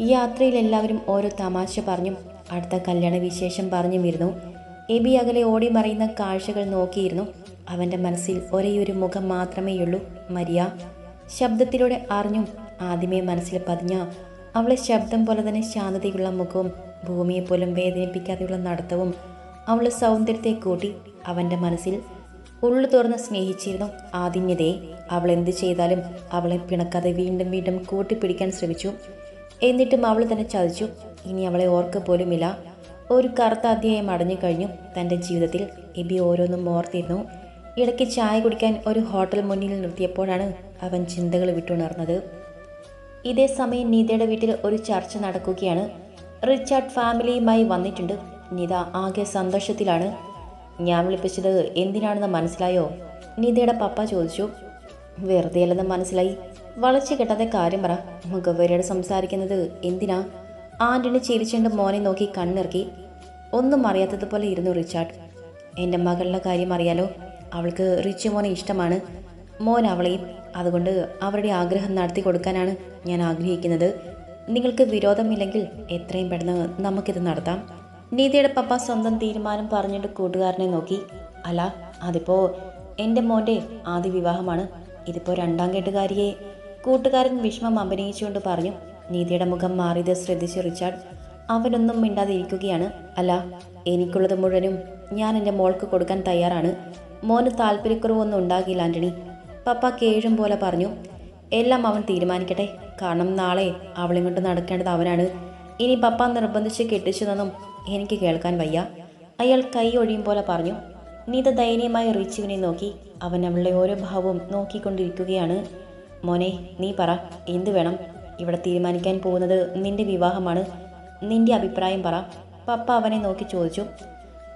ഈ യാത്രയിൽ എല്ലാവരും ഓരോ തമാശ പറഞ്ഞും അടുത്ത കല്യാണ വിശേഷം പറഞ്ഞും ഇരുന്നു. എബി അകലെ ഓടി മറയുന്ന കാഴ്ചകൾ നോക്കിയിരുന്നു. അവന്റെ മനസ്സിൽ ഒരേയൊരു മുഖം മാത്രമേയുള്ളൂ മരിയ. ശബ്ദത്തിലൂടെ അറിഞ്ഞും ആദ്യമേ മനസ്സിൽ പതിഞ്ഞ അവളെ ശബ്ദം പോലെ തന്നെ ശാന്തതയുള്ള മുഖവും ഭൂമിയെ പോലും വേദനിപ്പിക്കാതെയുള്ള നടത്തവും അവളുടെ സൗന്ദര്യത്തെ കൂട്ടി അവന്റെ മനസ്സിൽ ഉള്ളു തുറന്ന് സ്നേഹിച്ചിരുന്നു. ആദിന്യതയെ അവൾ എന്ത് ചെയ്താലും അവളെ പിണക്കാതെ വീണ്ടും വീണ്ടും കൂട്ടിപ്പിടിക്കാൻ ശ്രമിച്ചു. എന്നിട്ടും അവൾ തന്നെ ചതിച്ചു. ഇനി അവളെ ഓർക്ക പോലുമില്ല. ഒരു കറുത്ത അധ്യായം അടഞ്ഞു കഴിഞ്ഞു. തന്റെ ജീവിതത്തിൽ എബി ഓരോന്നും ഓർത്തിരുന്നു. ഇടയ്ക്ക് ചായ കുടിക്കാൻ ഒരു ഹോട്ടൽ മുന്നിൽ നിർത്തിയപ്പോഴാണ് അവൻ ചിന്തകൾ വിട്ടുണർന്നത്. ഇതേ സമയം നീതയുടെ വീട്ടിൽ ഒരു ചർച്ച നടക്കുകയാണ്. റിച്ചാർഡ് ഫാമിലിയുമായി വന്നിട്ടുണ്ട്. നിത ആകെ സന്തോഷത്തിലാണ്. ഞാൻ വിളിപ്പിച്ചത് എന്തിനാണെന്ന് മനസ്സിലായോ? നിതയുടെ പപ്പ ചോദിച്ചു. വെറുതെ അല്ലെന്ന് മനസ്സിലായി. വളച്ചു കെട്ടാതെ കാര്യം പറ. മുഖവരോട് സംസാരിക്കുന്നത് എന്തിനാ? ആന്റണി ചിരിച്ചുകൊണ്ട് മോനെ നോക്കി കണ്ണിറക്കി. ഒന്നും അറിയാത്തതുപോലെ ഇരുന്നു റിച്ചാർഡ്. എന്റെ മകളുടെ കാര്യം അറിയാലോ. അവൾക്ക് റിച്ച് മോനെ ഇഷ്ടമാണ്. മോൻ അവളെയും അതുകൊണ്ട് അവരുടെ ആഗ്രഹം നടത്തി കൊടുക്കാനാണ് ഞാൻ ആഗ്രഹിക്കുന്നത്. നിങ്ങൾക്ക് വിരോധമില്ലെങ്കിൽ എത്രയും പെട്ടെന്ന് നമുക്കിത് നടത്താം. നീതിയുടെ പപ്പ സ്വന്തം തീരുമാനം പറഞ്ഞിട്ട് കൂട്ടുകാരനെ നോക്കി. അല്ല അതിപ്പോ എന്റെ മോന്റെ ആദ്യ വിവാഹമാണ്. ഇതിപ്പോ രണ്ടാം കെട്ടുകാരിയെ കൂട്ടുകാരൻ വിഷമം അഭിനയിച്ചുകൊണ്ട് പറഞ്ഞു നീതിയുടെ മുഖം മാറിയത് ശ്രദ്ധിച്ച് റിച്ചാർഡ് അവനൊന്നും മിണ്ടാതെ ഇരിക്കുകയാണ് അല്ല എനിക്കുള്ളത് മുഴുവനും ഞാൻ എന്റെ മോൾക്ക് കൊടുക്കാൻ തയ്യാറാണ്. മോന് താല്പര്യക്കുറവൊന്നും ഉണ്ടാകില്ല ആന്റണി. പപ്പ കേഴും പോലെ പറഞ്ഞു എല്ലാം അവൻ തീരുമാനിക്കട്ടെ. കാരണം നാളെ അവളിങ്ങോട്ട് കൊണ്ട് നടക്കേണ്ടത് അവനാണ്. ഇനി പപ്പ നിർബന്ധിച്ച് കെട്ടിച്ചതെന്നും എനിക്ക് കേൾക്കാൻ വയ്യ. അയാൾ കൈ ഒഴിയും പോലെ പറഞ്ഞു നീത ദയനീയമായി റിച്ചുവിനെ നോക്കി അവൻ അവളുടെ ഓരോ ഭാവവും നോക്കിക്കൊണ്ടിരിക്കുകയാണ്. മോനെ നീ പറ എന്ത് വേണം? ഇവിടെ തീരുമാനിക്കാൻ പോകുന്നത് നിന്റെ വിവാഹമാണ്. നിന്റെ അഭിപ്രായം പറ. പപ്പ അവനെ നോക്കി ചോദിച്ചു.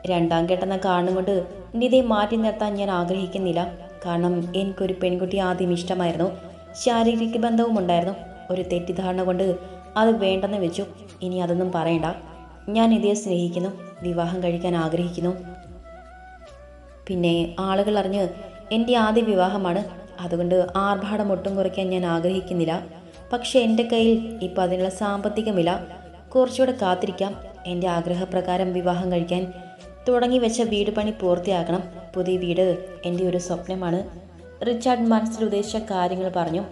രണ്ടാം കെട്ടെന്ന കാരണം കൊണ്ട് നിതയെ മാറ്റി നിർത്താൻ ഞാൻ ആഗ്രഹിക്കുന്നില്ല. കാരണം എനിക്കൊരു പെൺകുട്ടി ആദ്യം ഇഷ്ടമായിരുന്നു. ശാരീരിക ബന്ധവും ഉണ്ടായിരുന്നു. ഒരു തെറ്റിദ്ധാരണ കൊണ്ട് അത് വേണ്ടെന്ന് വെച്ചു. ഇനി അതൊന്നും പറയണ്ട. ഞാൻ ഇതേ സ്നേഹിക്കുന്നു. വിവാഹം കഴിക്കാൻ ആഗ്രഹിക്കുന്നു. പിന്നെ ആളുകൾ അറിഞ്ഞ് എന്റെ ആദ്യ വിവാഹമാണ്. അതുകൊണ്ട് ആർഭാടം ഒട്ടും കുറയ്ക്കാൻ ഞാൻ ആഗ്രഹിക്കുന്നില്ല. പക്ഷേ എന്റെ കയ്യിൽ ഇപ്പോൾ അതിനുള്ള സാമ്പത്തികമില്ല. കുറച്ചുകൂടെ കാത്തിരിക്കാം. എന്റെ ആഗ്രഹപ്രകാരം വിവാഹം കഴിക്കാൻ തുടങ്ങി വെച്ച വീട് പണി പൂർത്തിയാക്കണം. പുതിയ വീട് എന്റെ ഒരു സ്വപ്നമാണ്. റിച്ചാർഡ് മനസ്സിൽ ഉദ്ദേശിച്ച കാര്യങ്ങൾ പറഞ്ഞു.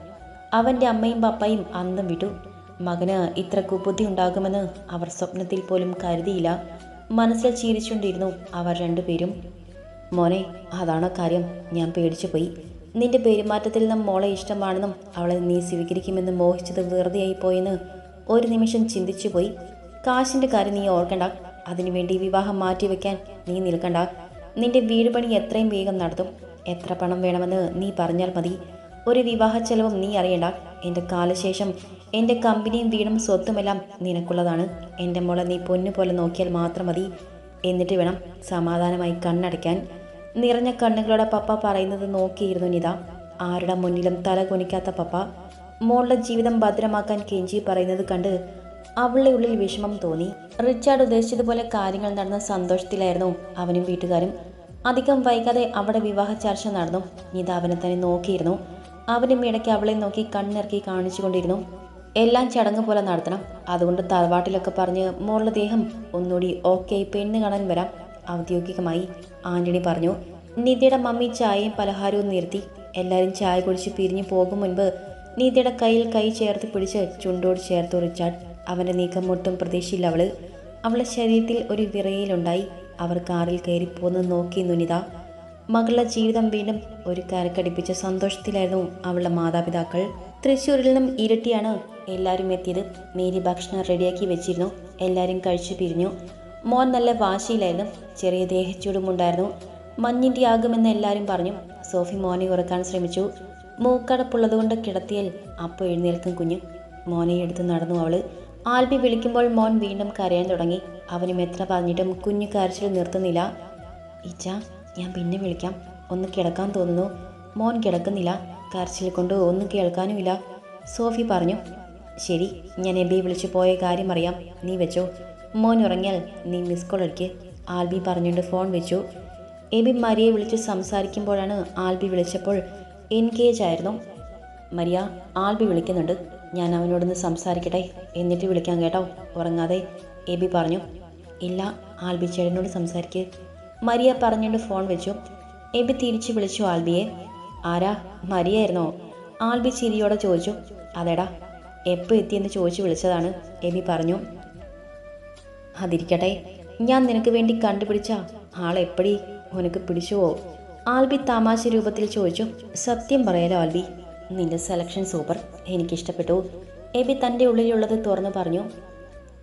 അവന്റെ അമ്മയും പപ്പയും അന്തം വിട്ടു. മകന് ഇത്ര കുബുദ്ധി ഉണ്ടാകുമെന്ന് അവർ സ്വപ്നത്തിൽ പോലും കരുതിയില്ല. മനസ്സിൽ ചിരിച്ചുകൊണ്ടിരുന്നു അവർ രണ്ടുപേരും. മോനെ അതാണ് കാര്യം? ഞാൻ പേടിച്ചു പോയി. നിന്റെ പെരുമാറ്റത്തിൽ നിന്നും മോളെ ഇഷ്ടമാണെന്നും അവളെ നീ സ്വീകരിക്കുമെന്ന് മോഹിച്ചത് വെറുതെയായി പോയെന്ന് ഒരു നിമിഷം ചിന്തിച്ചു പോയി. കാശിന്റെ കാര്യം നീ ഓർക്കണ്ട. അതിനുവേണ്ടി വിവാഹം മാറ്റിവെക്കാൻ നീ നിൽക്കണ്ട. നിന്റെ വീട് പണി എത്രയും വേഗം നടത്തും. എത്ര പണം വേണമെന്ന് നീ പറഞ്ഞാൽ മതി. ഒരു വിവാഹ ചെലവും നീ അറിയണ്ട. എന്റെ കാലശേഷം എന്റെ കമ്പനിയും വീടും സ്വത്തുമെല്ലാം നിനക്കുള്ളതാണ്. എന്റെ മോളെ നീ പൊന്നു പോലെ നോക്കിയാൽ മാത്രം മതി. എന്നിട്ട് വേണം സമാധാനമായി കണ്ണടയ്ക്കാൻ. നിറഞ്ഞ കണ്ണുകളോടെ പപ്പ പറയുന്നത് നോക്കിയിരുന്നു നിത. ആരുടെ മുന്നിലും തല കുനിക്കാത്ത പപ്പ. മോളുടെ ജീവിതം ഭദ്രമാക്കാൻ കെഞ്ചി പറയുന്നത് കണ്ട് അവളുടെ ഉള്ളിൽ വിഷമം തോന്നി. റിച്ചാർഡ് ഉദ്ദേശിച്ചതുപോലെ കാര്യങ്ങൾ നടന്ന സന്തോഷത്തിലായിരുന്നു അവനും വീട്ടുകാരും. അധികം വൈകാതെ അവിടെ വിവാഹ ചർച്ച നടന്നു. നിത അവനെ തന്നെ നോക്കിയിരുന്നു. അവനും ഇടയ്ക്ക് അവളെ നോക്കി കണ്ണിറക്കി കാണിച്ചുകൊണ്ടിരുന്നു. എല്ലാം ചടങ്ങ് പോലെ നടത്തണം. അതുകൊണ്ട് തറവാട്ടിലൊക്കെ പറഞ്ഞ് മോളുടെ ദേഹം ഒന്നുകൂടി ഓക്കെ പെണ്ണ് കാണാൻ വരാം. ഔദ്യോഗികമായി ആന്റണി പറഞ്ഞു. നിധിയുടെ മമ്മി ചായയും പലഹാരവും നിർത്തി. എല്ലാവരും ചായ കുടിച്ച് പിരിഞ്ഞു പോകും മുൻപ് നീതിയുടെ കയ്യിൽ കൈ ചേർത്ത് പിടിച്ച് ചുണ്ടോട് ചേർത്തു റിച്ചാർഡ് അവന്റെ നീക്കം ഒട്ടും പ്രതീക്ഷയില്ല അവൾ. അവളുടെ ശരീരത്തിൽ ഒരു വിറയിലുണ്ടായി. അവർ കാറിൽ കയറിപ്പോന്ന് നോക്കി നുനിത മകളുടെ ജീവിതം വീണ്ടും ഒരു കരക്കടിപ്പിച്ച സന്തോഷത്തിലായിരുന്നു അവളുടെ മാതാപിതാക്കൾ. തൃശ്ശൂരിൽ നിന്നും ഇരട്ടിയാണ് എല്ലാവരും എത്തിയത്. മേരി ഭക്ഷണം റെഡിയാക്കി വെച്ചിരുന്നു. എല്ലാവരും കഴിച്ചു പിരിഞ്ഞു. മോൻ നല്ല വാശിയിലായിരുന്നു. ചെറിയ ദേഹച്ചൂടുമുണ്ടായിരുന്നു. മഞ്ഞിന്റെ ആകുമെന്ന് എല്ലാവരും പറഞ്ഞു. സോഫി മോനെ ഉറക്കാൻ ശ്രമിച്ചു. മൂക്കടപ്പുള്ളതുകൊണ്ട് കിടത്തിയാൽ അപ്പോൾ എഴുന്നേൽക്കും കുഞ്ഞു. മോനെ എടുത്ത് നടന്നു അവൾ ആൽബി വിളിക്കുമ്പോൾ മോൻ വീണ്ടും കരയാൻ തുടങ്ങി. അവനും എത്ര പറഞ്ഞിട്ടും കുഞ്ഞു കരച്ചിൽ നിർത്തുന്നില്ല. ഇച്ച ഞാൻ പിന്നെ വിളിക്കാം. ഒന്ന് കിടക്കാൻ തോന്നുന്നു. മോൻ കിടക്കുന്നില്ല. കരച്ചിൽ കൊണ്ട് ഒന്നും കേൾക്കാനുമില്ല. സോഫി പറഞ്ഞു ശരി ഞാൻ എബിയെ വിളിച്ചു പോയ കാര്യം അറിയാം. നീ വെച്ചോ. മോൻ ഉറങ്ങിയാൽ നീ മിസ് കോൾ അടിക്ക് ആൽബി പറഞ്ഞുകൊണ്ട് ഫോൺ വെച്ചു. എബി മരിയെ വിളിച്ച് സംസാരിക്കുമ്പോഴാണ് ആൽബി വിളിച്ചപ്പോൾ എൻഗേജ് ആയിരുന്നു. മരിയ ആൽബി വിളിക്കുന്നുണ്ട്. ഞാൻ അവനോടൊന്ന് സംസാരിക്കട്ടെ. എന്നിട്ട് വിളിക്കാൻ കേട്ടോ. ഉറങ്ങാതെ. എബി പറഞ്ഞു ഇല്ല ആൽബി ചേട്ടനോട് സംസാരിക്ക്. മരിയ പറഞ്ഞുകൊണ്ട് ഫോൺ വെച്ചു. എബി തിരിച്ചു വിളിച്ചു ആൽബിയെ. ആരാ? മരിയായിരുന്നോ? ആൽബി ചിരിയോടെ ചോദിച്ചു. അതേടാ എപ്പോൾ എത്തിയെന്ന് ചോദിച്ചു വിളിച്ചതാണ്. എബി പറഞ്ഞു അതിരിക്കട്ടെ. ഞാൻ നിനക്ക് വേണ്ടി കണ്ടുപിടിച്ച ആളെപ്പടി ഉനക്ക് പിടിച്ചുവോ? ആൽബി തമാശ രൂപത്തിൽ ചോദിച്ചു. സത്യം പറയാലോ ആൽബി? നിന്റെ സെലക്ഷൻ സൂപ്പർ എനിക്കിഷ്ടപ്പെട്ടു. എബി തന്റെ ഉള്ളിലുള്ളത് തുറന്നു പറഞ്ഞു.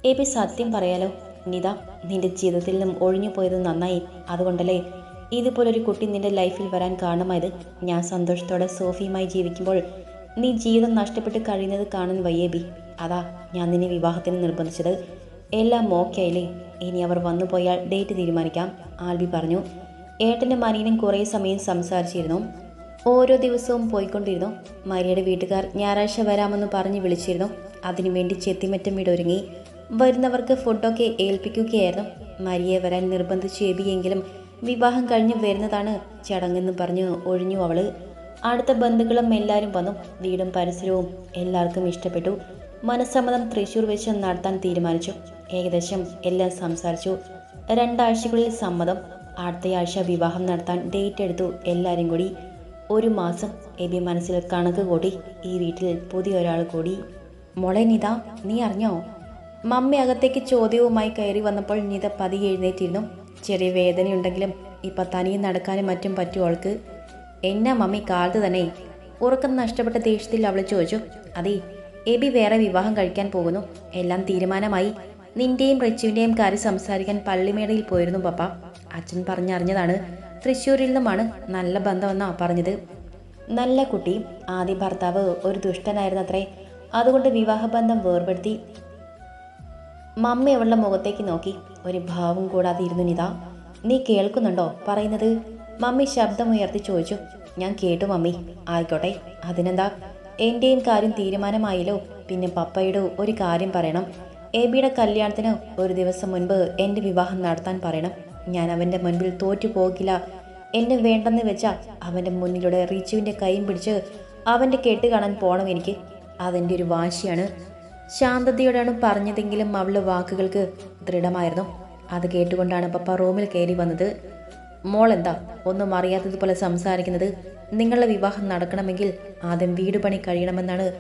എബി സത്യം പറയാലോ? നിത നിന്റെ ജീവിതത്തിൽ നിന്നും ഒഴിഞ്ഞു പോയത് നന്നായി. അതുകൊണ്ടല്ലേ? ഇതുപോലൊരു കുട്ടി നിന്റെ ലൈഫിൽ വരാൻ കാരണമായത്. ഞാൻ സന്തോഷത്തോടെ സോഫിയുമായി ജീവിക്കുമ്പോൾ നീ ജീവിതം നഷ്ടപ്പെട്ട് കഴിയുന്നത് കാണാൻ വയ്യേബി അതാ ഞാൻ നിന്നെ വിവാഹത്തിന് നിർബന്ധിച്ചത്. എല്ലാം ഓക്കെ ആയില്ലേ ഇനി അവർ വന്നു പോയാൽ ഡേറ്റ് തീരുമാനിക്കാം ആൽബി പറഞ്ഞു. ഏട്ടന്റെ മനിയനും കുറേ സമയം സംസാരിച്ചിരുന്നു. ഓരോ ദിവസവും പോയിക്കൊണ്ടിരുന്നു. മരിയയുടെ വീട്ടുകാർ ഞായറാഴ്ച വരാമെന്ന് പറഞ്ഞ് വിളിച്ചിരുന്നു. അതിനുവേണ്ടി ചെത്തിമറ്റം വീടൊരുങ്ങി. വരുന്നവർക്ക് ഫുഡൊക്കെ ഏൽപ്പിക്കുകയായിരുന്നു. മരിയെ വരാൻ നിർബന്ധിച്ചു എബിയെങ്കിലും വിവാഹം കഴിഞ്ഞ് വരുന്നതാണ് ചടങ്ങെന്ന് പറഞ്ഞ് ഒഴിഞ്ഞു അവൾ. അടുത്ത ബന്ധുക്കളും എല്ലാവരും വന്നു. വീടും പരിസരവും എല്ലാവർക്കും ഇഷ്ടപ്പെട്ടു. മനസ്സമ്മതം തൃശൂർ വെച്ച് നടത്താൻ തീരുമാനിച്ചു. ഏകദേശം എല്ലാം സംസാരിച്ചു. രണ്ടാഴ്ചകളിൽ സമ്മതം അടുത്തയാഴ്ച വിവാഹം നടത്താൻ ഡേറ്റ് എടുത്തു. എല്ലാവരും കൂടി ഒരു മാസം എബി മനസ്സിൽ കണക്ക് കൂടി ഈ വീട്ടിൽ പുതിയ ഒരാൾ കൂടി. മോളെ നിത നീ അറിഞ്ഞോ? മമ്മി അകത്തേക്ക് ചോദ്യവുമായി കയറി വന്നപ്പോൾ നിത പതി എഴുന്നേറ്റിരുന്നു. ചെറിയ വേദനയുണ്ടെങ്കിലും ഇപ്പം തനിയെ നടക്കാനും മറ്റും പറ്റും അവൾക്ക്. എന്നാ മമ്മി കാലത്ത് തന്നെ? ഉറക്കം നഷ്ടപ്പെട്ട ദേഷ്യത്തിൽ അവൾ ചോദിച്ചു. അതെ എബി വേറെ വിവാഹം കഴിക്കാൻ പോകുന്നു. എല്ലാം തീരുമാനമായി. നിന്റെയും റിച്ചുവിന്റെയും കാര്യം സംസാരിക്കാൻ പള്ളിമേടയിൽ പോയിരുന്നു പപ്പ. അച്ഛൻ പറഞ്ഞറിഞ്ഞതാണ്. തൃശ്ശൂരിൽ നിന്നുമാണ് നല്ല ബന്ധമെന്നാ പറഞ്ഞത്. നല്ല കുട്ടി. ആദ്യ ഭർത്താവ് ഒരു ദുഷ്ടനായിരുന്നത്രേ. അതുകൊണ്ട് വിവാഹബന്ധം വേർപെടുത്തി. മമ്മ അവളുടെ മുഖത്തേക്ക് നോക്കി. ഒരു ഭാവം കൂടാതെ ഇരുന്നു നിതാ. നീ കേൾക്കുന്നുണ്ടോ? പറയുന്നത്? മമ്മി ശബ്ദമുയർത്തി ചോദിച്ചു. ഞാൻ കേട്ടു മമ്മി. ആയിക്കോട്ടെ. അതിനെന്താ? എന്റെയും കാര്യം തീരുമാനമായല്ലോ. പിന്നെ പപ്പയുടെ ഒരു കാര്യം പറയണം. എബിയുടെ കല്യാണത്തിന് ഒരു ദിവസം മുൻപ് എന്റെ വിവാഹം നടത്താൻ പറയണം. ഞാൻ അവന്റെ മുൻപിൽ തോറ്റു പോകില്ല. എന്നെ വേണ്ടെന്ന് വെച്ചാൽ അവന്റെ മുന്നിലൂടെ റിച്ചുവിന്റെ കൈയും പിടിച്ച് അവന്റെ കെട്ട് കാണാൻ പോകണം എനിക്ക്. അതെന്റെ ഒരു വാശിയാണ്. ശാന്തതയോടാണ് പറഞ്ഞതെങ്കിലും അവളുടെ വാക്കുകൾക്ക് ദൃഢമായിരുന്നു. അത് കേട്ടുകൊണ്ടാണ് പപ്പ റൂമിൽ കയറി വന്നത്. മോൾ എന്താ? ഒന്നും അറിയാത്തതുപോലെ സംസാരിക്കുന്നത്. നിങ്ങളുടെ വിവാഹം നടക്കണമെങ്കിൽ ആദ്യം വീട് പണി കഴിയണമെന്നാണ്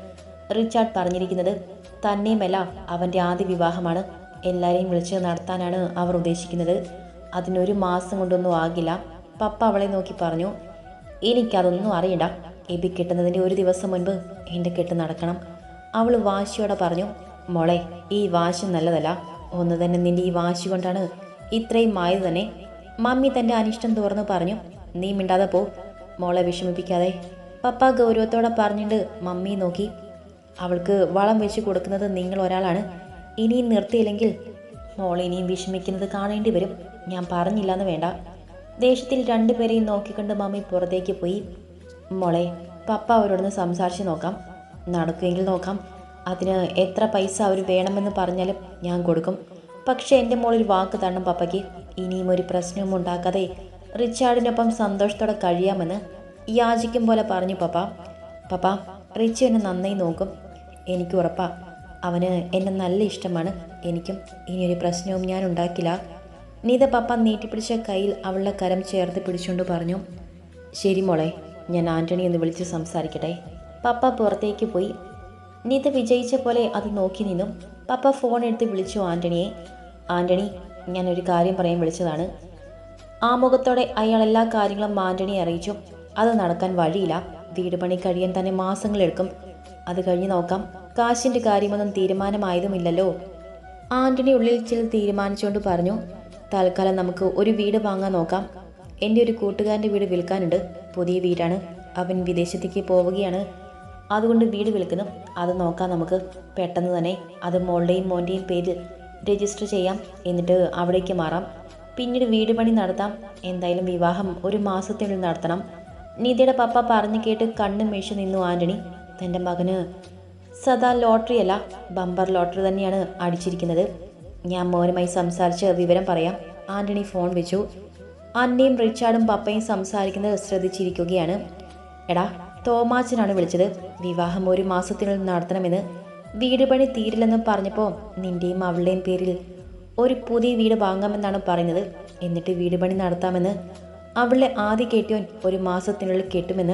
റിച്ചാർഡ് പറഞ്ഞിരിക്കുന്നത്. തന്നെയുമല്ല അവന്റെ ആദ്യ വിവാഹമാണ്. എല്ലാവരെയും വിളിച്ച് നടത്താനാണ് അവർ ഉദ്ദേശിക്കുന്നത്. അതിനൊരു മാസം കൊണ്ടൊന്നും ആകില്ല. പപ്പ അവളെ നോക്കി പറഞ്ഞു എനിക്കതൊന്നും അറിയണ്ട. എബി കിട്ടുന്നതിന്റെ ഒരു ദിവസം മുൻപ് എന്റെ കെട്ട് നടക്കണം. അവൾ വാശിയോടെ പറഞ്ഞു മോളെ ഈ വാശി നല്ലതല്ല. ഒന്ന് തന്നെ നിന്റെ ഈ വാശി കൊണ്ടാണ് ഇത്രയും ആയത് തന്നെ. മമ്മി തന്റെ അനിഷ്ടം തുറന്നു പറഞ്ഞു നീ മിണ്ടാതെ പോ. മോളെ വിഷമിപ്പിക്കാതെ. പപ്പ ഗൗരവത്തോടെ പറഞ്ഞിട്ട് മമ്മി നോക്കി. അവൾക്ക് വളം വെച്ച് കൊടുക്കുന്നത് നിങ്ങൾ ഒരാളാണ്. ഇനിയും നിർത്തിയില്ലെങ്കിൽ മോൾ ഇനിയും വിഷമിക്കുന്നത് കാണേണ്ടി വരും. ഞാൻ പറഞ്ഞില്ലെന്ന് വേണ്ട. ദേഷ്യത്തിൽ രണ്ടുപേരെയും നോക്കിക്കൊണ്ട് മമ്മി പുറത്തേക്ക് പോയി. മോളെ പപ്പ അവരോടൊന്ന് സംസാരിച്ച് നോക്കാം. നടക്കുമെങ്കിൽ നോക്കാം. അതിന് എത്ര പൈസ അവർ വേണമെന്ന് പറഞ്ഞാലും ഞാൻ കൊടുക്കും. പക്ഷേ എന്റെ മോളിൽ വാക്ക് തരണം പപ്പയ്ക്ക്. ഇനിയും ഒരു പ്രശ്നവും ഉണ്ടാക്കാതെ റിച്ചാർഡിനൊപ്പം സന്തോഷത്തോടെ കഴിയാമെന്ന് യാചിക്കും പോലെ പറഞ്ഞു പപ്പ. പപ്പ റിച്ചു എന്നെ നന്നായി നോക്കും. എനിക്ക് ഉറപ്പാ. അവന് എന്നെ നല്ല ഇഷ്ടമാണ്. എനിക്കും ഇനിയൊരു പ്രശ്നവും ഞാൻ ഉണ്ടാക്കില്ല. നീത പപ്പ നീട്ടിപ്പിടിച്ച കയ്യിൽ അവളുടെ കരം ചേർത്ത് പിടിച്ചുകൊണ്ട് പറഞ്ഞു ശരി മോളെ ഞാൻ ആന്റണി എന്ന് വിളിച്ച് സംസാരിക്കട്ടെ. പപ്പ പുറത്തേക്ക് പോയി. നീത വിജയിച്ച പോലെ അത് നോക്കി നിന്നും. പപ്പ ഫോൺ എടുത്ത് വിളിച്ചു ആന്റണിയെ ആന്റണി ഞാൻ ഒരു കാര്യം പറയാൻ വിളിച്ചതാണ്. ആ മുഖത്തോടെ അയാൾ എല്ലാ കാര്യങ്ങളും ആന്റണിയെ അറിയിച്ചു. അത് നടക്കാൻ വഴിയില്ല. വീട് പണി കഴിയാൻ തന്നെ മാസങ്ങളെടുക്കും. അത് കഴിഞ്ഞ് നോക്കാം. കാശിന്റെ കാര്യമൊന്നും തീരുമാനമായതുമില്ലല്ലോ. ആന്റണി ഉള്ളിൽ ചില തീരുമാനിച്ചുകൊണ്ട് പറഞ്ഞു തൽക്കാലം നമുക്ക് ഒരു വീട് വാങ്ങാൻ നോക്കാം. എന്റെ ഒരു കൂട്ടുകാരന്റെ വീട് വിൽക്കാനുണ്ട്. പുതിയ വീടാണ്. അവൻ വിദേശത്തേക്ക് പോവുകയാണ്. അതുകൊണ്ട് വീട് വിൽക്കുന്നു. അത് നോക്കാം നമുക്ക്. പെട്ടെന്ന് തന്നെ അത് മോളുടെയും മോന്റെയും പേരിൽ രജിസ്റ്റർ ചെയ്യാം. എന്നിട്ട് അവിടേക്ക് മാറാം. പിന്നീട് വീട് പണി നടത്താം. എന്തായാലും വിവാഹം ഒരു മാസത്തിനുള്ളിൽ നടത്തണം. നീതിയുടെ പപ്പ പറഞ്ഞു കേട്ട് കണ്ണും മേശ നിന്നു ആന്റണി. തന്റെ മകന് സദാ ലോട്ടറി അല്ല ബമ്പർ ലോട്ടറി തന്നെയാണ് അടിച്ചിരിക്കുന്നത്. ഞാൻ മോനുമായി സംസാരിച്ച് വിവരം പറയാം. ആന്റണി ഫോൺ വെച്ചു. അന്നയും റിച്ചാർഡും പപ്പയും സംസാരിക്കുന്നത് ശ്രദ്ധിച്ചിരിക്കുകയാണ്. എടാ തോമാച്ചനാണ് വിളിച്ചത്. വിവാഹം ഒരു മാസത്തിനുള്ളിൽ നടത്തണമെന്ന്. വീട് പണി തീരില്ലെന്ന് പറഞ്ഞപ്പോൾ നിന്റെയും അവളുടെയും പേരിൽ ഒരു പുതിയ വീട് വാങ്ങാമെന്നാണ് പറഞ്ഞത് എന്നിട്ട് വീട് പണി നടത്താമെന്ന് അവളെ ആദ്യ കെട്ടിയോൻ ഒരു മാസത്തിനുള്ളിൽ കെട്ടുമെന്ന്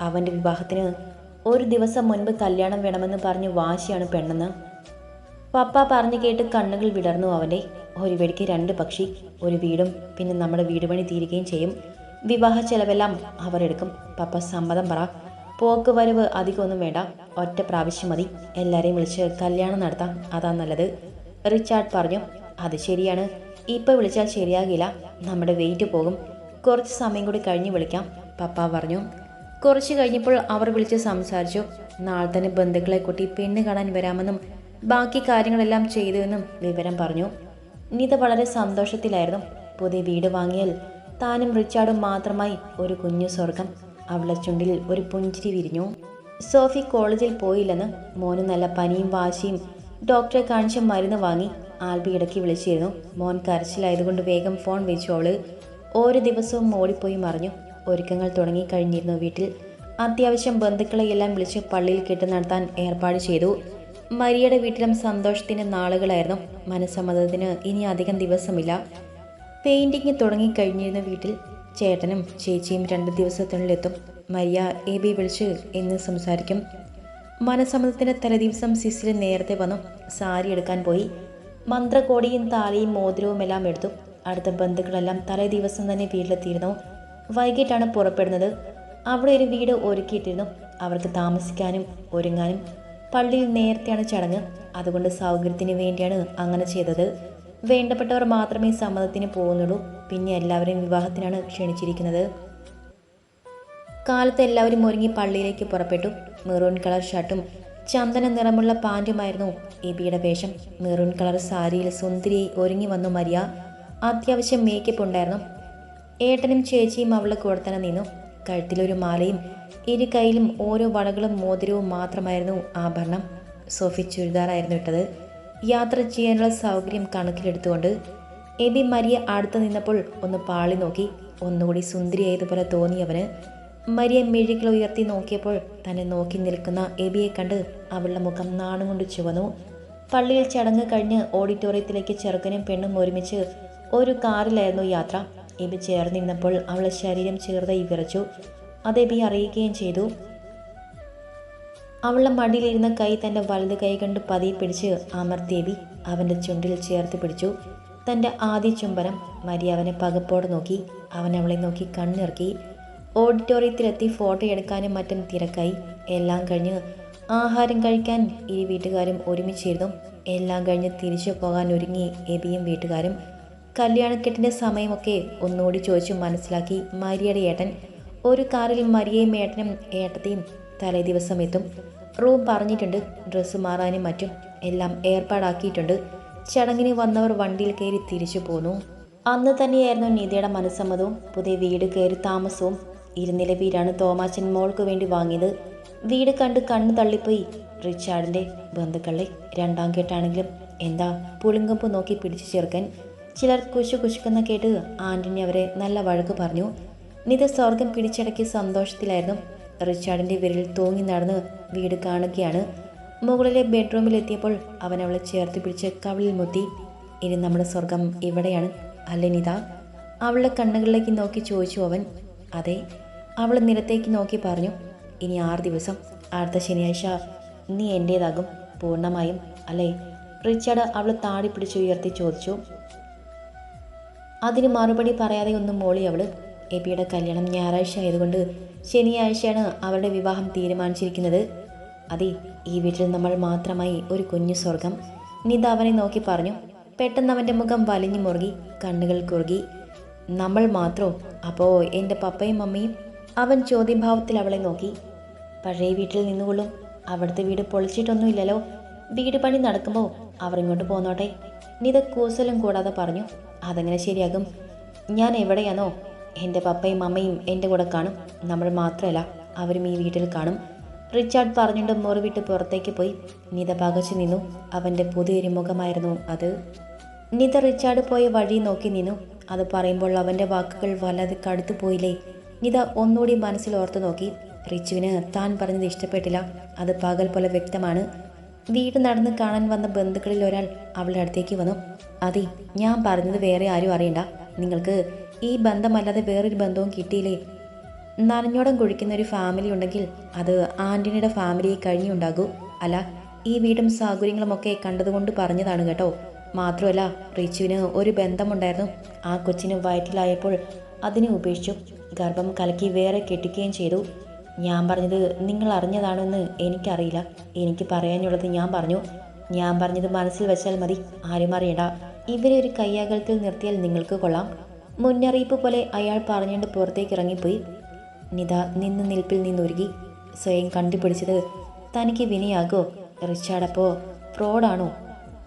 അവന്റെ വിവാഹത്തിന് ഒരു ദിവസം മുൻപ് കല്യാണം വേണമെന്ന് പറഞ്ഞ് വാശിയാണ് പെണ്ണെന്ന് പപ്പ പറഞ്ഞു കേട്ട് കണ്ണുകൾ വിടർന്നു അവന്റെ ഒരു വെടിക്ക് രണ്ട് പക്ഷി ഒരു വീടും പിന്നെ നമ്മുടെ വീട് പണി തീരുകയും ചെയ്യും. വിവാഹ ചെലവെല്ലാം അവർ എടുക്കും. പപ്പ സമ്മതം പറ. പോക്ക് വരവ് അധികമൊന്നും വേണ്ട. ഒറ്റ പ്രാവശ്യം മതി. എല്ലാവരെയും വിളിച്ച് കല്യാണം നടത്താം. അതാ നല്ലത്. റിച്ചാർഡ് പറഞ്ഞു. അത് ശരിയാണ്. ഇപ്പം വിളിച്ചാൽ ശരിയാകില്ല. നമ്മുടെ വെയിറ്റ് പോകും. കുറച്ച് സമയം കൂടി കഴിഞ്ഞ് വിളിക്കാം പപ്പ പറഞ്ഞു. കുറച്ച് കഴിഞ്ഞപ്പോൾ അവർ വിളിച്ച് സംസാരിച്ചു. നാളെ തന്നെ ബന്ധുക്കളെ കൂട്ടി പെണ്ണ് കാണാൻ വരാമെന്നും ബാക്കി കാര്യങ്ങളെല്ലാം ചെയ്തുവെന്നും വിവരം പറഞ്ഞു. നീത വളരെ സന്തോഷത്തിലായിരുന്നു. പുതിയ വീട് വാങ്ങിയാൽ താനും റിച്ചാർഡും മാത്രമായി ഒരു കുഞ്ഞു സ്വർഗം അവളെ ചുണ്ടിൽ ഒരു പുഞ്ചിരി വിരിഞ്ഞു. സോഫി കോളേജിൽ പോയില്ലെന്ന് മോന് നല്ല പനിയും വാശിയും. ഡോക്ടറെ കാണിച്ച് മരുന്ന് വാങ്ങി. ആൽബി ഇടയ്ക്ക് വിളിച്ചിരുന്നു. മോൻ കരച്ചിലായതുകൊണ്ട് വേഗം ഫോൺ വെച്ചു അവൾ. ഓരോ ദിവസവും ഓടിപ്പോയി മറിഞ്ഞു. ഒരുക്കങ്ങൾ തുടങ്ങി കഴിഞ്ഞിരുന്നു വീട്ടിൽ. അത്യാവശ്യം ബന്ധുക്കളെയെല്ലാം വിളിച്ച് പള്ളിയിൽ കെട്ട് നടത്താൻ ഏർപ്പാട് ചെയ്തു. മരിയയുടെ വീട്ടിലും സന്തോഷത്തിന്റെ നാളുകളായിരുന്നു. മനസ്സമ്മതത്തിന് ഇനി അധികം ദിവസമില്ല. പെയിന്റിങ് തുടങ്ങിക്കഴിഞ്ഞിരുന്ന വീട്ടിൽ ചേട്ടനും ചേച്ചിയും രണ്ട് ദിവസത്തിനുള്ളിലെത്തും. മരിയ എ ബി വിളിച്ച് എന്ന് സംസാരിക്കും. മനസ്സമ്മതത്തിന്റെ തലേദിവസം സിസിൽ നേരത്തെ വന്നു. സാരി എടുക്കാൻ പോയി. മന്ത്രകോടിയും താലിയും മോതിരവും എല്ലാം എടുത്തു. അടുത്ത ബന്ധുക്കളെല്ലാം തലേ ദിവസം തന്നെ വീട്ടിലെത്തിയിരുന്നു. വൈകിട്ടാണ് പുറപ്പെടുന്നത്. അവിടെ ഒരു വീട് ഒരുക്കിയിട്ടിരുന്നു. അവർക്ക് താമസിക്കാനും ഒരുങ്ങാനും പള്ളിയിൽ നേരത്തെയാണ് ചടങ്ങ്. അതുകൊണ്ട് സൗകര്യത്തിന് വേണ്ടിയാണ് അങ്ങനെ ചെയ്തത്. വേണ്ടപ്പെട്ടവർ മാത്രമേ സമ്മതത്തിന് പോകുന്നുള്ളൂ. പിന്നെ എല്ലാവരെയും വിവാഹത്തിനാണ് ക്ഷണിച്ചിരിക്കുന്നത്. കാലത്ത് എല്ലാവരും ഒരുങ്ങി പള്ളിയിലേക്ക് പുറപ്പെട്ടു. മെറൂൺ കളർ ഷർട്ടും ചന്ദന നിറമുള്ള പാന്റുമായിരുന്നു എബിയുടെ വേഷം. മെറൂൺ കളർ സാരിയിൽ സുന്ദരിയായി ഒരുങ്ങി വന്നു മരിയ. അത്യാവശ്യം മേക്കപ്പ് ഉണ്ടായിരുന്നു. ഏട്ടനും ചേച്ചിയും അവളുടെ കൂടെ തന്നെ നിന്നു. കഴുത്തിലൊരു മാലയും ഇരു കൈയിലും ഓരോ വളകളും മോതിരവും മാത്രമായിരുന്നു ആഭരണം. സോഫി ചുരിദാറായിരുന്നു ഇട്ടത്. യാത്ര ചെയ്യാനുള്ള സൗകര്യം കണക്കിലെടുത്തുകൊണ്ട് എബി മരിയ അടുത്ത് നിന്നപ്പോൾ ഒന്ന് പാളി നോക്കി. ഒന്നുകൂടി സുന്ദരിയായതുപോലെ തോന്നിയവന് മരിയ മെഴുകിൽ ഉയർത്തി നോക്കിയപ്പോൾ തന്നെ നോക്കി നിൽക്കുന്ന എബിയെ കണ്ട് അവളുടെ മുഖം നാണം കൊണ്ട് ചുവന്നു. പള്ളിയിൽ ചടങ്ങ് കഴിഞ്ഞ് ഓഡിറ്റോറിയത്തിലേക്ക് ചെറുക്കനും പെണ്ണും ഒരുമിച്ച് ഒരു കാറിലായിരുന്നു യാത്ര. എബി ചേർന്നിരുന്നപ്പോൾ അവളുടെ ശരീരം ചേർതായി വിറച്ചു. അത് എബി അറിയിക്കുകയും ചെയ്തു. അവളുടെ മടിയിലിരുന്ന കൈ തന്റെ വലത് കൈ കണ്ട് പതിയെ പിടിച്ച് അമർത്തിയബി അവന്റെ ചുണ്ടിൽ ചേർത്ത് പിടിച്ചു. തന്റെ ആദ്യ ചുംബനം മരി അവനെ പകപ്പോടെ നോക്കി. അവൻ അവളെ നോക്കി കണ്ണിറക്കി. ഓഡിറ്റോറിയത്തിലെത്തി ഫോട്ടോ എടുക്കാനും മറ്റും തിരക്കായി. എല്ലാം കഴിഞ്ഞ് ആഹാരം കഴിക്കാൻ ഇരു വീട്ടുകാരും ഒരുമിച്ചിരുന്നു. എല്ലാം കഴിഞ്ഞ് തിരിച്ചു പോകാൻ ഒരുങ്ങി എബിയും വീട്ടുകാരും. കല്യാണക്കെട്ടിന്റെ സമയമൊക്കെ ഒന്നുകൂടി ചോദിച്ചു മനസ്സിലാക്കി മരിയയുടെ ഏട്ടൻ. ഒരു കാറിൽ മരിയയും ഏട്ടനും ഏട്ടത്തെയും തലേ ദിവസം എത്തും. റൂം പറഞ്ഞിട്ടുണ്ട് ഡ്രസ്സ് മാറാനും മറ്റും. എല്ലാം ഏർപ്പാടാക്കിയിട്ടുണ്ട്. ചടങ്ങിന് വന്നവർ വണ്ടിയിൽ കയറി തിരിച്ചു പോന്നു. അന്ന് തന്നെയായിരുന്നു നിധിയുടെ മനസ്സമ്മതവും പുതിയ വീട് കയറി താമസവും. ഇരുനില വീടാണ് തോമാച്ചൻ മോൾക്ക് വേണ്ടി വാങ്ങിയത്. വീട് കണ്ട് കണ്ണു തള്ളിപ്പോയി. റിച്ചാർഡിന്റെ ബന്ധുക്കളെ രണ്ടാം കെട്ടാണെങ്കിലും എന്താ പുളിങ്കമ്പ് നോക്കി പിടിച്ചു ചേർക്കാൻ ചിലർ കുശു കുശുക്കുന്ന കേട്ട് ആന്റണി അവരെ നല്ല വഴക്ക് പറഞ്ഞു. നിത സ്വർഗം പിടിച്ചടക്കിയ സന്തോഷത്തിലായിരുന്നു റിച്ചാർഡിന്റെ വിരൽ തൂങ്ങി നടന്ന് വീട് കാണുകയാണ്. മുകളിലെ ബെഡ്റൂമിൽ എത്തിയപ്പോൾ അവൻ അവളെ ചേർത്ത് പിടിച്ച് കവിളിൽ മുത്തി ഇനി നമ്മുടെ സ്വർഗം ഇവിടെയാണ് അല്ലേ നിത? അവളുടെ കണ്ണുകളിലേക്ക് നോക്കി ചോദിച്ചു അവൻ. അതെ അവൾ നിരത്തേക്ക് നോക്കി പറഞ്ഞു ഇനി ആറ് ദിവസം അടുത്ത ശനിയാഴ്ച നീ എന്റേതാകും പൂർണമായും അല്ലേ? റിച്ചാർഡ് അവൾ താടി പിടിച്ച് ഉയർത്തി ചോദിച്ചു. അതിന് മറുപടി പറയാതെ ഒന്നും മോളി അവൾ എബിയുടെ കല്യാണം ഞായറാഴ്ച ആയതുകൊണ്ട് ശനിയാഴ്ചയാണ് അവരുടെ വിവാഹം തീരുമാനിച്ചിരിക്കുന്നത്. അതെ ഈ വീട്ടിൽ നമ്മൾ മാത്രമായി ഒരു കുഞ്ഞു സ്വർഗം. നിത അവനെ നോക്കി പറഞ്ഞു. പെട്ടെന്ന് അവന്റെ മുഖം വലിഞ്ഞു മുറുകി കണ്ണുകൾ കുറുകി. നമ്മൾ മാത്രോ. അപ്പോൾ എന്റെ പപ്പയും മമ്മിയും അവൻ ചോദ്യഭാവത്തിൽ അവളെ നോക്കി. പഴയ വീട്ടിൽ നിന്നുകൊള്ളും. അവിടുത്തെ വീട് പൊളിച്ചിട്ടൊന്നുമില്ലല്ലോ. വീട് പണി നടക്കുമ്പോൾ അവർ ഇങ്ങോട്ട് പോന്നോട്ടെ. നിത കൂസലും കൂടാതെ പറഞ്ഞു അതെങ്ങനെ ശരിയാകും? ഞാൻ എവിടെയാണോ? എന്റെ പപ്പയും അമ്മയും എന്റെ കൂടെ കാണും. നമ്മൾ മാത്രമല്ല അവരും ഈ വീട്ടിൽ കാണും. റിച്ചാർഡ് പറഞ്ഞുകൊണ്ട് മുറിവിട്ട് പുറത്തേക്ക് പോയി. നിത പകച്ചു നിന്നു. അവന്റെ പുതിയൊരു മുഖമായിരുന്നു അത്. നിത റിച്ചാർഡ് പോയ വഴി നോക്കി നിന്നു. അത് പറയുമ്പോൾ അവന്റെ വാക്കുകൾ വല്ലാതെ കടുത്തു പോയില്ലേ. ഇത് ഒന്നുകൂടി മനസ്സിൽ ഓർത്തു നോക്കി. റിച്ചുവിന് താൻ പറഞ്ഞത് ഇഷ്ടപ്പെട്ടില്ല. അത് പകൽ പോലെ വ്യക്തമാണ്. വീട് നടന്ന് കാണാൻ വന്ന ബന്ധുക്കളിൽ ഒരാൾ അവളുടെ അടുത്തേക്ക് വന്നു. അതെ ഞാൻ പറഞ്ഞത് വേറെ ആരും അറിയണ്ട. നിങ്ങൾക്ക് ഈ ബന്ധമല്ലാതെ വേറൊരു ബന്ധവും കിട്ടിയില്ലേ. നനഞ്ഞോടം കുഴിക്കുന്ന ഒരു ഫാമിലി ഉണ്ടെങ്കിൽ അത് ആന്റണിയുടെ ഫാമിലിയെ കഴിഞ്ഞുണ്ടാകൂ അല്ല ഈ വീടും സാഹചര്യങ്ങളുമൊക്കെ കണ്ടതുകൊണ്ട് പറഞ്ഞതാണ് കേട്ടോ. മാത്രമല്ല റിച്ചുവിന് ഒരു ബന്ധമുണ്ടായിരുന്നു. ആ കൊച്ചിന് വയറ്റിലായപ്പോൾ അതിനെ ഉപേക്ഷിച്ചു. ഗർഭം കലക്കി വേറെ കെട്ടിക്കുകയും ചെയ്തു. ഞാൻ പറഞ്ഞത് നിങ്ങൾ അറിഞ്ഞതാണെന്ന് എനിക്കറിയില്ല. എനിക്ക് പറയാനുള്ളത് ഞാൻ പറഞ്ഞു. ഞാൻ പറഞ്ഞത് മനസ്സിൽ വെച്ചാൽ മതി. ആരും അറിയണ്ട. ഇവരെ ഒരു കയ്യാകലത്തിൽ നിർത്തിയാൽ നിങ്ങൾക്ക് കൊള്ളാം. മുന്നറിയിപ്പ് പോലെ അയാൾ പറഞ്ഞുകൊണ്ട് പുറത്തേക്ക് ഇറങ്ങിപ്പോയി. നിത നിന്ന് നിൽപ്പിൽ നിന്നൊരുങ്ങി സ്വയം കണ്ടുപിടിച്ചത് തനിക്ക് വിനയാകോ? റിച്ചാർഡപ്പോ ഫ്രോഡാണോ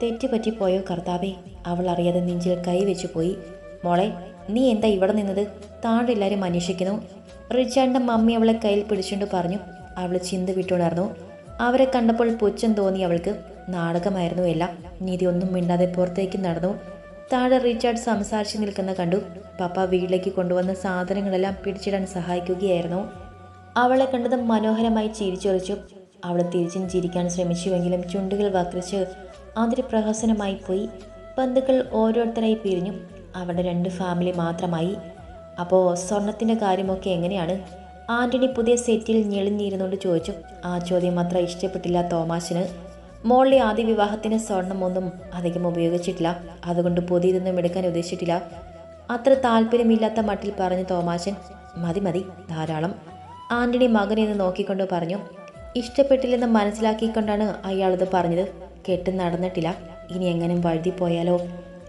തെറ്റുപറ്റിപ്പോയോ കർത്താവേ? അവൾ അറിയാതെ നെഞ്ചിൽ കൈവച്ചു പോയി. മോളെ നീ എന്താ ഇവിടെ നിന്നത്? താഴെ അന്വേഷിക്കുന്നു. റിച്ചാർഡിന്റെ മമ്മി അവളെ കയ്യിൽ പിടിച്ചുകൊണ്ട് പറഞ്ഞു. അവൾ ചിന്ത വിട്ടുണർന്നു. അവരെ കണ്ടപ്പോൾ പുച്ഛം തോന്നി അവൾക്ക്. നാടകമായിരുന്നു എല്ലാം. നീതി ഒന്നും മിണ്ടാതെ പുറത്തേക്ക് നടന്നു. താഴെ റിച്ചാർഡ് സംസാരിച്ച് നിൽക്കുന്ന കണ്ടു. പപ്പ വീട്ടിലേക്ക് കൊണ്ടുവന്ന സാധനങ്ങളെല്ലാം പിടിച്ചിടാൻ സഹായിക്കുകയായിരുന്നു. അവളെ കണ്ടത് മനോഹരമായി ചിരിച്ചൊറിച്ചു. അവൾ തിരിച്ചും ചിരിക്കാൻ ശ്രമിച്ചുവെങ്കിലും ചുണ്ടുകൾ വക്രിച്ച് അതിന് പ്രഹസനമായി പോയി. ബന്ധുക്കൾ ഓരോരുത്തരായി പിരിഞ്ഞു. അവിടെ രണ്ട് ഫാമിലി മാത്രമായി. അപ്പോൾ സ്വർണത്തിന്റെ കാര്യമൊക്കെ എങ്ങനെയാണ്? ആന്റണി പുതിയ സെറ്റിൽ ഞെളിഞ്ഞിരുന്നുകൊണ്ട് ചോദിച്ചു. ആ ചോദ്യം അത്ര ഇഷ്ടപ്പെട്ടില്ല തോമാശിന് മോളിലെ ആദ്യ വിവാഹത്തിന് സ്വർണമൊന്നും അധികം ഉപയോഗിച്ചിട്ടില്ല. അതുകൊണ്ട് പുതിയതൊന്നും എടുക്കാൻ ഉദ്ദേശിച്ചിട്ടില്ല. അത്ര താല്പര്യമില്ലാത്ത മട്ടിൽ പറഞ്ഞു തോമാശൻ മതി മതി ധാരാളം. ആന്റണി മകനെ നോക്കിക്കൊണ്ട് പറഞ്ഞു. ഇഷ്ടപ്പെട്ടില്ലെന്ന് മനസ്സിലാക്കിക്കൊണ്ടാണ് അയാളത് പറഞ്ഞത്. കെട്ട് നടന്നിട്ടില്ല. ഇനി എങ്ങനെ വഴുതി പോയാലോ?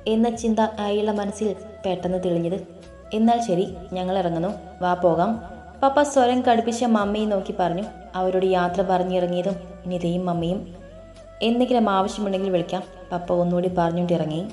എന്ന ചിന്ത അയാളുടെ മനസ്സിൽ പെട്ടെന്ന് തെളിഞ്ഞത് എന്നാൽ ശരി ഞങ്ങൾ ഇറങ്ങുന്നു വാ പോകാം. പപ്പ സ്വരം കടുപ്പിച്ച മമ്മിയെ നോക്കി പറഞ്ഞു. അവരോട് യാത്ര പറഞ്ഞിറങ്ങിയതും നിതയും മമ്മിയും. എന്തെങ്കിലും ആവശ്യമുണ്ടെങ്കിൽ വിളിക്കാം. പപ്പ ഒന്നുകൂടി പറഞ്ഞുകൊണ്ട് ഇറങ്ങി